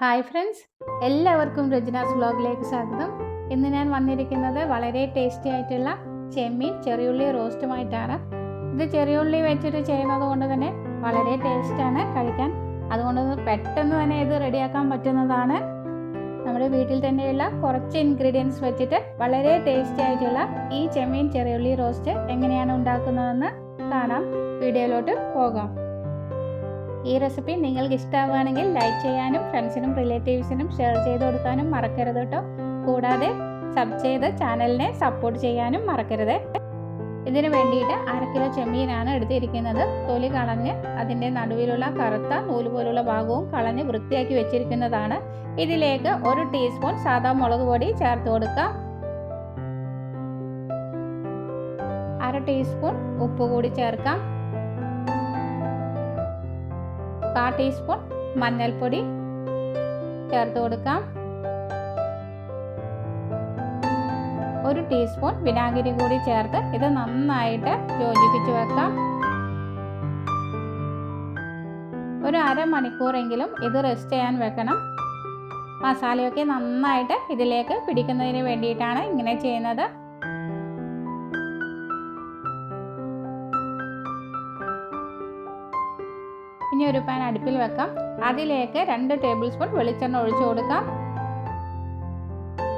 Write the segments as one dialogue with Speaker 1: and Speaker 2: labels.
Speaker 1: Hi friends എല്ലാവർക്കും രജനാസ് വ്ലോഗിലേക്ക് സ്വാഗതം. ഇന്ന് ഞാൻ വന്നിരിക്കുന്നത് വളരെ ടേസ്റ്റി ആയിട്ടുള്ള ചെമ്മീൻ ചെറിയുള്ളി റോസ്റ്റുമായിട്ടാണ്. ഇത് ചെറിയുള്ളി വെച്ചിട്ട് ചെയ്യുന്നത് കൊണ്ട് തന്നെ വളരെ ടേസ്റ്റാണ് കഴിക്കാൻ. അതുകൊണ്ട് പെട്ടെന്ന് തന്നെ ഇത് റെഡിയാക്കാൻ പറ്റുന്നതാണ്. നമ്മുടെ വീട്ടിൽ തന്നെയുള്ള കുറച്ച് ഇൻഗ്രീഡിയൻസ് വെച്ചിട്ട് വളരെ ടേസ്റ്റി ആയിട്ടുള്ള ഈ ചെമ്മീൻ ചെറിയുള്ളി റോസ്റ്റ് എങ്ങനെയാണ് ഉണ്ടാക്കുന്നതെന്ന് കാണാം. വീഡിയോയിലോട്ട് പോകാം. ഈ റെസിപ്പി നിങ്ങൾക്ക് ഇഷ്ടമാവുകയാണെങ്കിൽ ലൈക്ക് ചെയ്യാനും ഫ്രണ്ട്സിനും റിലേറ്റീവ്സിനും ഷെയർ ചെയ്ത് കൊടുക്കാനും മറക്കരുത് കേട്ടോ. കൂടാതെ സബ് ചെയ്ത് ചാനലിനെ സപ്പോർട്ട് ചെയ്യാനും മറക്കരുത്. ഇതിന് വേണ്ടിയിട്ട് അര കിലോ ചെമ്മീനാണ് എടുത്തിരിക്കുന്നത്. തൊലി കളഞ്ഞ് അതിന്റെ നടുവിലുള്ള കറുത്ത നൂൽ പോലുള്ള ഭാഗവും കളഞ്ഞ് വൃത്തിയാക്കി വെച്ചിരിക്കുന്നതാണ്. ഇതിലേക്ക് ഒരു ടീസ്പൂൺ സാധാ മുളക് പൊടി ചേർത്ത് കൊടുക്കാം അര ടീസ്പൂൺ ഉപ്പ് കൂടി ചേർക്കാം. കാ ടീസ്പൂൺ മഞ്ഞൾപ്പൊടി ചേർത്ത് കൊടുക്കാം. ഒരു ടീസ്പൂൺ വിനാഗിരി കൂടി ചേർത്ത് ഇത് നന്നായിട്ട് യോജിപ്പിച്ച് വെക്കാം. ഒരു അരമണിക്കൂറെങ്കിലും ഇത് റെസ്റ്റ് ചെയ്യാൻ വെക്കണം. മസാലയൊക്കെ നന്നായിട്ട് ഇതിലേക്ക് പിടിക്കുന്നതിന് വേണ്ടിയിട്ടാണ് ഇങ്ങനെ ചെയ്യുന്നത്. ഇനി ഒരു പാൻ അടുപ്പിൽ വെക്കാം. അതിലേക്ക് രണ്ട് ടേബിൾ സ്പൂൺ വെളിച്ചെണ്ണ ഒഴിച്ചു കൊടുക്കാം.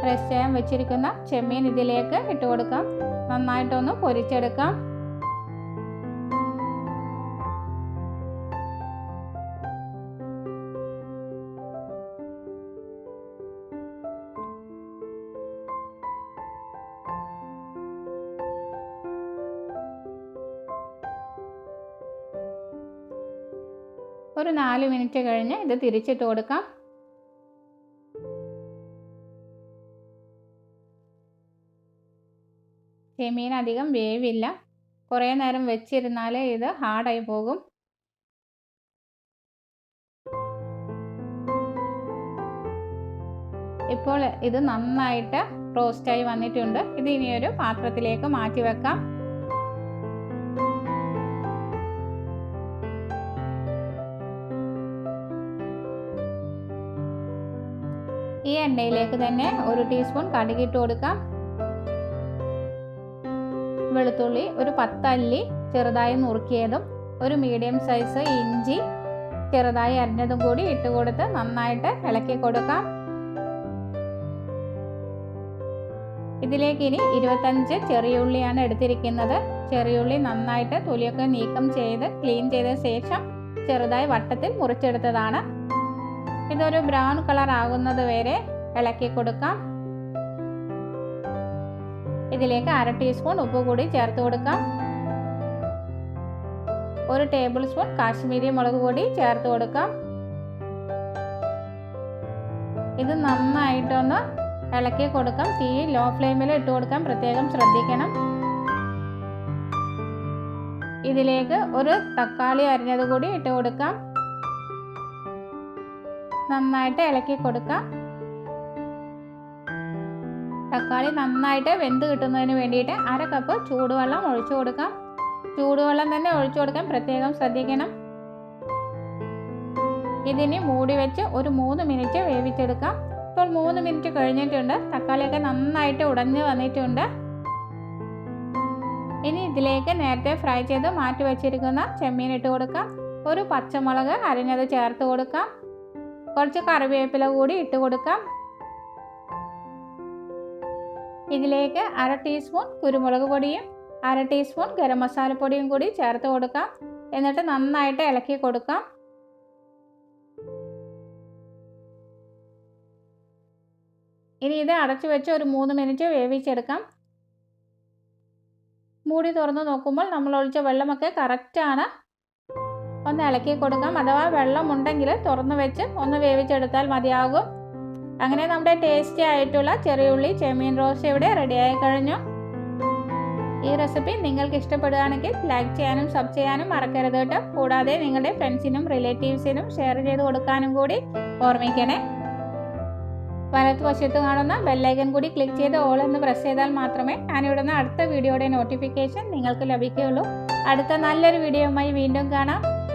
Speaker 1: റെസ്റ്റ് ചെയ്യാൻ വെച്ചിരിക്കുന്ന ചെമ്മീൻ ഇതിലേക്ക് ഇട്ട് കൊടുക്കാം. നന്നായിട്ടൊന്ന് പൊരിച്ചെടുക്കാം. ഒരു നാല് മിനിറ്റ് കഴിഞ്ഞ് ഇത് തിരിച്ചിട്ട് കൊടുക്കാം. ചെമീൻ അധികം വേവില്ല. കുറേ നേരം വെച്ചിരുന്നാൽ ഇത് ഹാർഡായി പോകും. ഇപ്പോൾ ഇത് നന്നായിട്ട് റോസ്റ്റായി വന്നിട്ടുണ്ട്. ഇത് ഇനിയൊരു പാത്രത്തിലേക്ക് മാറ്റി വെക്കാം. ഈ എണ്ണയിലേക്ക് തന്നെ ഒരു ടീസ്പൂൺ കടുകിട്ട് കൊടുക്കാം. വെളുത്തുള്ളി ഒരു പത്തല്ലി ചെറുതായി നുറുക്കിയതും ഒരു മീഡിയം സൈസ് ഇഞ്ചി ചെറുതായി അരിഞ്ഞതും കൂടി ഇട്ട് കൊടുത്ത് നന്നായിട്ട് ഇളക്കി കൊടുക്കാം. ഇതിലേക്ക് ഇനി ഇരുപത്തഞ്ച് ചെറിയുള്ളിയാണ് എടുത്തിരിക്കുന്നത്. ചെറിയുള്ളി നന്നായിട്ട് തൊലിയൊക്കെ നീക്കം ചെയ്ത് ക്ലീൻ ചെയ്ത ശേഷം ചെറുതായി വട്ടത്തിൽ മുറിച്ചെടുത്തതാണ്. ഇതൊരു ബ്രൗൺ കളർ ആകുന്നത് വരെ ഇളക്കി കൊടുക്കാം. ഇതിലേക്ക് അര ടീസ്പൂൺ ഉപ്പ് കൂടി ചേർത്ത് കൊടുക്കാം. ഒരു ടേബിൾ സ്പൂൺ കാശ്മീരി മുളക് പൊടി ചേർത്ത് കൊടുക്കാം. ഇത് നന്നായിട്ടൊന്ന് ഇളക്കി കൊടുക്കാം. തീ ലോ ഫ്ലെയിമിൽ ഇട്ട് കൊടുക്കാൻ പ്രത്യേകം ശ്രദ്ധിക്കണം. ഇതിലേക്ക് ഒരു തക്കാളി അരിഞ്ഞത് കൂടി ഇട്ട് കൊടുക്കാം. നന്നായിട്ട് ഇളക്കി കൊടുക്കാം. തക്കാളി നന്നായിട്ട് വെന്ത് കിട്ടുന്നതിന് വേണ്ടിയിട്ട് അര കപ്പ് ചൂടുവെള്ളം ഒഴിച്ചു കൊടുക്കാം. ചൂടുവെള്ളം തന്നെ ഒഴിച്ചു കൊടുക്കാൻ പ്രത്യേകം ശ്രദ്ധിക്കണം. ഇതിന് മൂടി വെച്ച് ഒരു മൂന്ന് മിനിറ്റ് വേവിച്ചെടുക്കാം. ഇപ്പോൾ മൂന്ന് മിനിറ്റ് കഴിഞ്ഞിട്ടുണ്ട്. തക്കാളിയൊക്കെ നന്നായിട്ട് ഉടഞ്ഞു വന്നിട്ടുണ്ട്. ഇനി ഇതിലേക്ക് നേരത്തെ ഫ്രൈ ചെയ്ത് മാറ്റി വെച്ചിരിക്കുന്ന ചെമ്മീൻ ഇട്ട് കൊടുക്കാം. ഒരു പച്ചമുളക് അരിഞ്ഞത് ചേർത്ത് കൊടുക്കാം. കുറച്ച് കറിവേപ്പില കൂടി ഇട്ട് കൊടുക്കാം. ഇതിലേക്ക് അര ടീസ്പൂൺ കുരുമുളക് പൊടിയും അര ടീസ്പൂൺ ഗരം മസാലപ്പൊടിയും കൂടി ചേർത്ത് കൊടുക്കാം. എന്നിട്ട് നന്നായിട്ട് ഇളക്കി കൊടുക്കാം. ഇനി ഇത് അടച്ചു വെച്ച് ഒരു മൂന്ന് മിനിറ്റ് വേവിച്ചെടുക്കാം. മൂടി തുറന്ന് നോക്കുമ്പോൾ നമ്മൾ ഒഴിച്ച വെള്ളമൊക്കെ കറക്റ്റാണ് ഒന്ന് ഇളക്കി കൊടുക്കാം. അഥവാ വെള്ളമുണ്ടെങ്കിൽ തുറന്നു വെച്ച് ഒന്ന് വേവിച്ചെടുത്താൽ മതിയാകും. അങ്ങനെ നമ്മുടെ ടേസ്റ്റി ആയിട്ടുള്ള ചെറിയുള്ളി ചെമ്മീൻ റോസ്റ്റ് ഇവിടെ റെഡിയായി കഴിഞ്ഞു. ഈ റെസിപ്പി നിങ്ങൾക്ക് ഇഷ്ടപ്പെടുകയാണെങ്കിൽ ലൈക്ക് ചെയ്യാനും സബ് ചെയ്യാനും മറക്കരുത് കേട്ടോ. കൂടാതെ നിങ്ങളുടെ ഫ്രണ്ട്സിനും റിലേറ്റീവ്സിനും ഷെയർ ചെയ്ത് കൊടുക്കാനും കൂടി ഓർമ്മിക്കണേ. വലത്ത് വശത്ത് കാണുന്ന ബെല്ലൈക്കൻ കൂടി ക്ലിക്ക് ചെയ്ത് ഓൾ എന്ന് പ്രസ് ചെയ്താൽ മാത്രമേ ഞാനിവിടുന്ന് അടുത്ത വീഡിയോയുടെ നോട്ടിഫിക്കേഷൻ നിങ്ങൾക്ക് ലഭിക്കുകയുള്ളൂ. അടുത്ത നല്ലൊരു വീഡിയോയുമായി വീണ്ടും കാണാം.